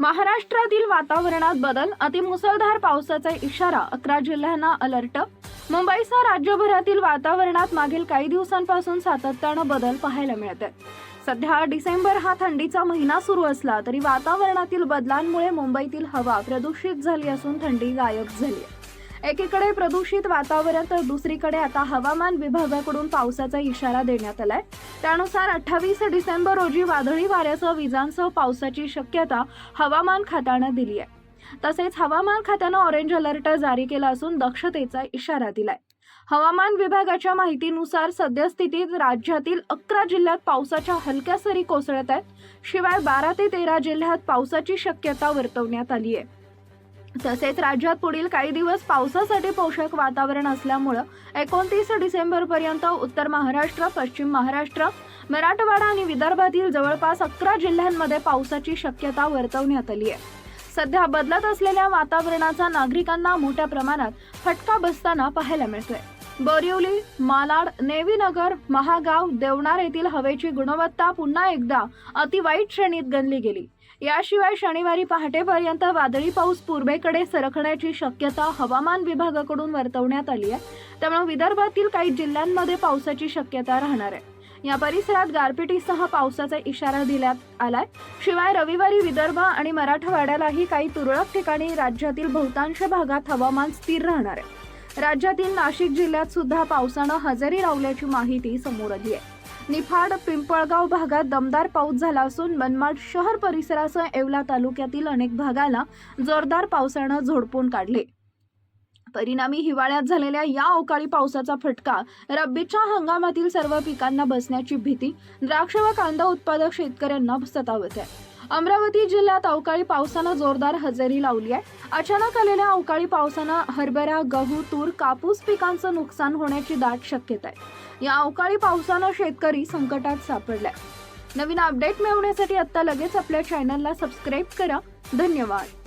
महाराष्ट्रातील वातावरणात बदल अतिमुसळधार पावसाचा इशारा अकरा जिल्ह्यांना अलर्ट मुंबईसह राज्यभरातील वातावरणात मागील काही दिवसांपासून सातत्यानं बदल पाहायला मिळत सध्या डिसेंबर हा थंडीचा महिना सुरू असला तरी वातावरणातील बदलांमुळे मुंबईतील हवा प्रदूषित झाली असून थंडी गायब झाली आहे. एकीकडे प्रदूषित वातावरण तर दुसरीकडे आता हवामान विभागाकडून पावसाचा इशारा देण्यात आलाय. त्यानुसार अठ्ठावीस डिसेंबर रोजी वादळी वाऱ्यासह विजांसह पावसाची शक्यता हवामान खात्यानं दिली आहे. तसेच हवामान खात्यानं ऑरेंज अलर्ट जारी केला असून दक्षतेचा इशारा दिलाय. हवामान विभागाच्या माहितीनुसार सद्यस्थितीत राज्यातील अकरा जिल्ह्यात पावसाच्या हलक्या सरी कोसळत आहेत. शिवाय बारा ते तेरा जिल्ह्यात पावसाची शक्यता वर्तवण्यात आली आहे. तसेच राज्यात पुढील काही दिवस पावसासाठी पोषक वातावरण असल्यामुळं एकोणतीस डिसेंबर पर्यंत उत्तर महाराष्ट्र पश्चिम महाराष्ट्र मराठवाडा आणि विदर्भातील जवळपास अकरा जिल्ह्यांमध्ये पावसाची शक्यता वर्तवण्यात आली आहे. सध्या बदलत असलेल्या वातावरणाचा नागरिकांना मोठ्या प्रमाणात फटका बसताना पाहायला मिळतोय. बोरिवली मालाड नेवीनगर महागाव देवनार येथील हवेची गुणवत्ता पुन्हा एकदा अतिवाईट श्रेणीत गणली गेली. याशिवाय शनिवारी पहाटेपर्यंत वादळी पाऊस पूर्वेकडे सरकण्याची शक्यता हवामान विभागाकडून वर्तवण्यात आली आहे. त्यामुळे विदर्भातील काही जिल्ह्यांमध्ये पावसाची शक्यता राहणार आहे. या परिसरात गारपिटीसह पावसाचा इशारा देण्यात आलाय. शिवाय रविवारी विदर्भ आणि मराठवाड्यालाही काही तुरळक ठिकाणी राज्यातील बहुतांश भागात हवामान स्थिर राहणार आहे. राज्यातील नाशिक जिल्ह्यात सुद्धा पावसानं हजेरी लावल्याची माहिती समोर आली आहे. निफाड पिंपळगाव भागात दमदार पाऊस झाला असून मनमाड शहर परिसरासह येवला तालुक्यातील अनेक भागाला जोरदार पावसानं झोडपून काढले. परिणामी हिवाळ्यात झालेल्या या अवकाळी पावसाचा फटका रब्बीच्या हंगामातील सर्व पिकांना बसण्याची भीती द्राक्ष व कांदा उत्पादक शेतकऱ्यांना सतावत आहे. अमरावती जिल्ह्यात अवकाळी पावसानं जोरदार हजेरी लावली आहे. अचानक आलेल्या अवकाळी पावसानं हरभरा गहू तूर कापूस पिकांचं नुकसान होण्याची दाट शक्यता आहे. या अवकाळी पावसानं शेतकरी संकटात सापडलाय. नवीन अपडेट मिळवण्यासाठी आता लगेच आपल्या चॅनलला सबस्क्राईब करा. धन्यवाद.